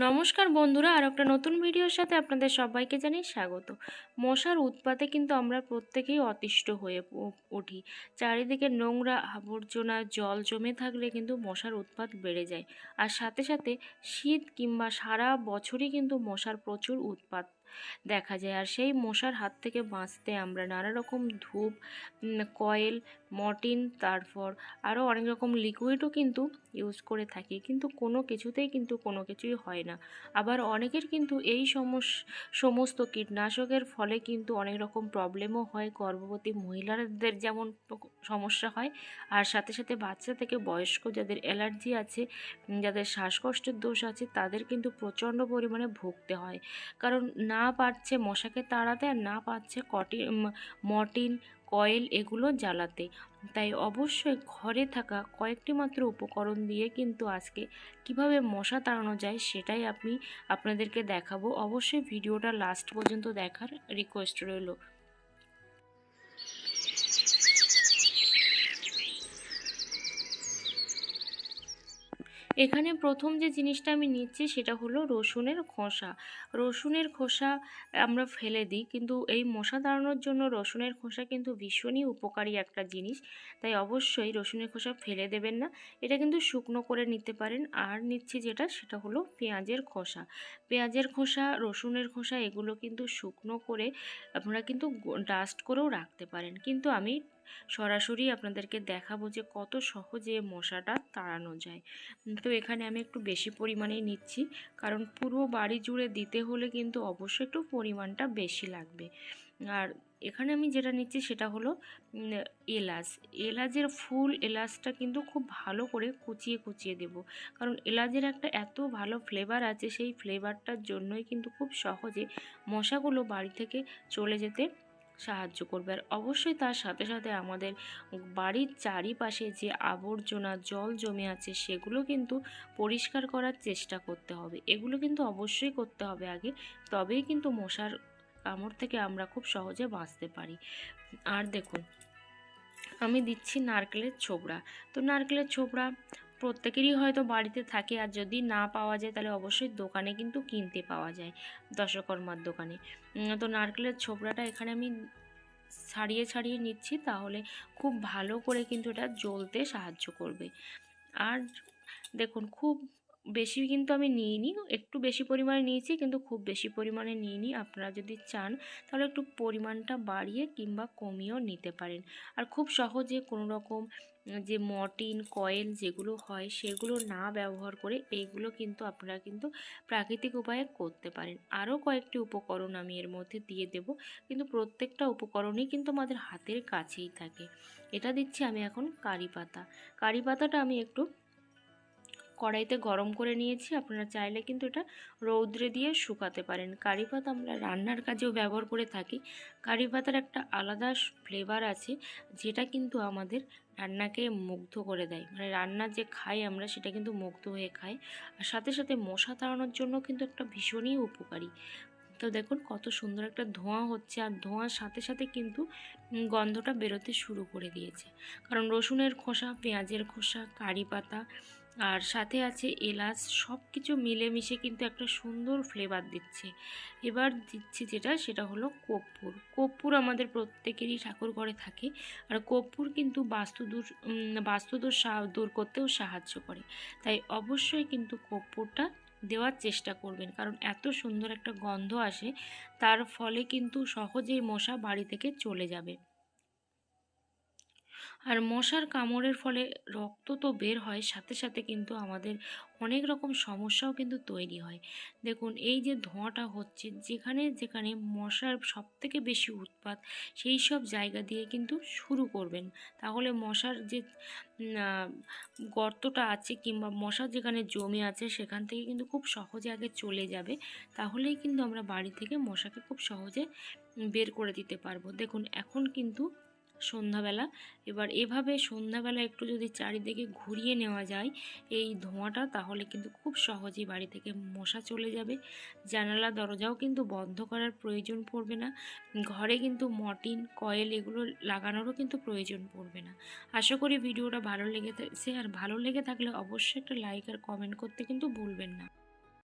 নমস্কার বন্ধুরা আর একটা নতুন ভিডিওর সাথে আপনাদের সবাইকে জানাই স্বাগত। মশার উৎপাতে কিন্তু আমরা প্রত্যেকেই অতিষ্ঠ হয়ে উঠি। চারিদিকে নোংরা আবর্জনা, জল জমে থাকলে কিন্তু মশার উৎপাত বেড়ে যায়। আর সাথে সাথে শীত কিংবা সারা বছরই কিন্তু মশার প্রচুর উৎপাত দেখা যায়। আর সেই মশার হাত থেকে বাঁচতে আমরা নানা রকম ধূপ কয়েল, মর্টিন, তারপর আরও অনেক রকম লিকুইডও কিন্তু ইউজ করে থাকি। কিন্তু কোনো কিছুতেই কিন্তু কোনো কিছুই হয় না। আবার অনেকের কিন্তু এই সমস- সমস্ত কীটনাশকের ফলে কিন্তু অনেক রকম প্রবলেমও হয়। গর্ভবতী মহিলাদের যেমন সমস্যা হয়, আর সাথে সাথে বাচ্চা থেকে বয়স্ক যাদের অ্যালার্জি আছে যাদের শ্বাসকষ্টের দোষ আছে, তাদের কিন্তু প্রচণ্ড পরিমাণে ভুগতে হয়। কারণ না পারছে মশাকে তাড়াতে আর না পারছে কটি মর্টিন, কয়েল এগুলো জ্বালাতে। তাই অবশ্যই ঘরে থাকা কয়েকটি মাত্র উপকরণ দিয়ে কিন্তু আজকে কীভাবে মশা তাড়ানো যায় সেটাই আমি আপনাদেরকে দেখাবো। অবশ্যই ভিডিওটা লাস্ট পর্যন্ত দেখার রিকোয়েস্ট রইল। এখানে প্রথম যে জিনিসটা আমি নিচ্ছি সেটা হলো রসুনের খোসা। রসুনের খোসা আমরা ফেলে দিই, কিন্তু এই মশা তাড়ানোর জন্য রসুনের খোসা কিন্তু ভীষণই উপকারী একটা জিনিস। তাই অবশ্যই রসুনের খোসা ফেলে দেবেন না। এটা কিন্তু শুকনো করে নিতে পারেন। আর নিচ্ছি যেটা, সেটা হলো পেঁয়াজের খোসা। পেঁয়াজের খোসা, রসুনের খোসা, এগুলো কিন্তু শুকনো করে আপনারা কিন্তু ডাস্ট করেও রাখতে পারেন। কিন্তু আমি সরাসরি আপনাদেরকে দেখাবো যে কত সহজে মশাটা তাড়ানো যায়। তো এখানে আমি একটু বেশি পরিমাণে নিচ্ছি, কারণ পুরো বাড়ি জুড়ে দিতে হলে কিন্তু অবশ্যই একটু পরিমাণটা বেশি লাগবে। আর এখানে আমি যেটা নিচ্ছি সেটা হলো এলাচ। এলাচের ফুল, এলাচটা কিন্তু খুব ভালো করে কুচিয়ে কুচিয়ে দেব। কারণ এলাচের একটা এত ভালো ফ্লেভার আছে, সেই ফ্লেভারটার জন্যই কিন্তু খুব সহজে মশাগুলো বাড়ি থেকে চলে যেতে সাহায্য করবে। আর অবশ্যই তার সাথে সাথে আমাদের বাড়ির চারিপাশে যে আবর্জনা জল জমে আছে, সেগুলো কিন্তু পরিষ্কার করার চেষ্টা করতে হবে। এগুলো কিন্তু অবশ্যই করতে হবে আগে। তবেই কিন্তু মশার কামড় থেকে আমরা খুব সহজে বাঁচতে পারি। আর দেখুন, আমি দিচ্ছি নারকেলের ছোবড়া। তো নারকেলের ছোবড়া প্রত্যেকেরই হয়তো বাড়িতে থাকে। আর যদি না পাওয়া যায়, তাহলে অবশ্যই দোকানে কিন্তু কিনতে পাওয়া যায়। দশকর্মার দোকানে। তো নারকেলের ছোবড়াটা এখানে আমি ছাড়িয়ে ছাড়িয়ে নিচ্ছি, তাহলে খুব ভালো করে কিন্তু এটা জ্বলতে সাহায্য করবে। আর দেখুন, খুব বেশি কিন্তু আমি নিইনি, একটু বেশি পরিমাণে নিয়েছি, কিন্তু খুব বেশি পরিমাণে নিইনি। আপনারা যদি চান, তাহলে একটু পরিমাণটা বাড়িয়ে কিংবা কমিয়েও নিতে পারেন। আর খুব সহজে কোনো রকম যে মর্টিন কয়েল যেগুলো হয় সেগুলো না ব্যবহার করে এইগুলো কিন্তু আপনারা কিন্তু প্রাকৃতিক উপায়ে করতে পারেন। আরও কয়েকটি উপকরণ আমি এর মধ্যে দিয়ে দেব। কিন্তু প্রত্যেকটা উপকরণই কিন্তু আমাদের হাতের কাছেই থাকে। এটা দিচ্ছি আমি এখন কারি পাতা। কারি পাতাটা আমি একটু কড়াইতে গরম করে নিয়েছি। আপনারা চাইলে কিন্তু এটা রৌদ্রে দিয়ে শুকাতে পারেন। কারি পাতা আমরা রান্নার কাজেও ব্যবহার করে থাকি। কারি পাতার একটা আলাদা ফ্লেভার আছে, যেটা কিন্তু আমাদের রান্নাকে মুগ্ধ করে দেয়। মানে রান্না যে খাই আমরা, সেটা কিন্তু মুগ্ধ হয়ে খাই আর সাথে সাথে মশা তাড়ানোর জন্য কিন্তু একটা ভীষণই উপকারী। তো দেখুন কত সুন্দর একটা ধোঁয়া হচ্ছে। আর ধোঁয়ার সাথে সাথে কিন্তু গন্ধটা বেরোতে শুরু করে দিয়েছে। কারণ রসুনের খোসা, পেঁয়াজের খোসা, কারি পাতা আর সাথে আছে এলাচ সব কিছু মিলেমিশে কিন্তু একটা সুন্দর ফ্লেভার দিচ্ছে। এবার দিচ্ছি যেটা, সেটা হলো কর্পূর। কর্পূর আমাদের প্রত্যেকেরই ঠাকুর ঘরে থাকে আর কর্পূর কিন্তু বাস্তুদূর সা- দূর করতেও সাহায্য করে। তাই অবশ্যই কিন্তু কর্পূরটা দেওয়ার চেষ্টা করবেন, কারণ এত সুন্দর একটা গন্ধ আসে, তার ফলে কিন্তু সহজেই মশা বাড়ি থেকে চলে যাবে। আর মশার কামড়ের ফলে রক্ত তো বের হয় সাথে সাথে কিন্তু আমাদের অনেক রকম সমস্যাও কিন্তু তৈরি হয়। দেখুন, এই যে ধোঁয়াটা হচ্ছে, যেখানে যেখানে মশার সব থেকে বেশি উৎপাত, সেই সব জায়গা দিয়ে কিন্তু শুরু করবেন। তাহলে মশার যে গর্তটা আছে কিংবা মশা যেখানে জমে আছে, সেখান থেকে কিন্তু খুব সহজে আগে চলে যাবে। তাহলেই কিন্তু আমরা বাড়ি থেকে মশাকে খুব সহজে বের করে দিতে পারব। দেখুন, এখন কিন্তু সন্ধ্যাবেলা। এবার এভাবে সন্ধ্যাবেলা একটু যদি চারিদিকে ঘুরিয়ে নেওয়া যায়, এই ধোঁয়াটা তাহলে কিন্তু খুব সহজেই বাড়ি থেকে মশা চলে যাবে। জানালা, দরজাও কিন্তু বন্ধ করার প্রয়োজন পড়বে না। ঘরে কিন্তু মর্টিন কয়েল এগুলো লাগানোরও কিন্তু প্রয়োজন পড়বে না। আশা করি ভিডিওটা ভালো লেগেছে, আর ভালো লেগে থাকলে অবশ্যই একটা লাইক আর কমেন্ট করতে কিন্তু ভুলবেন না।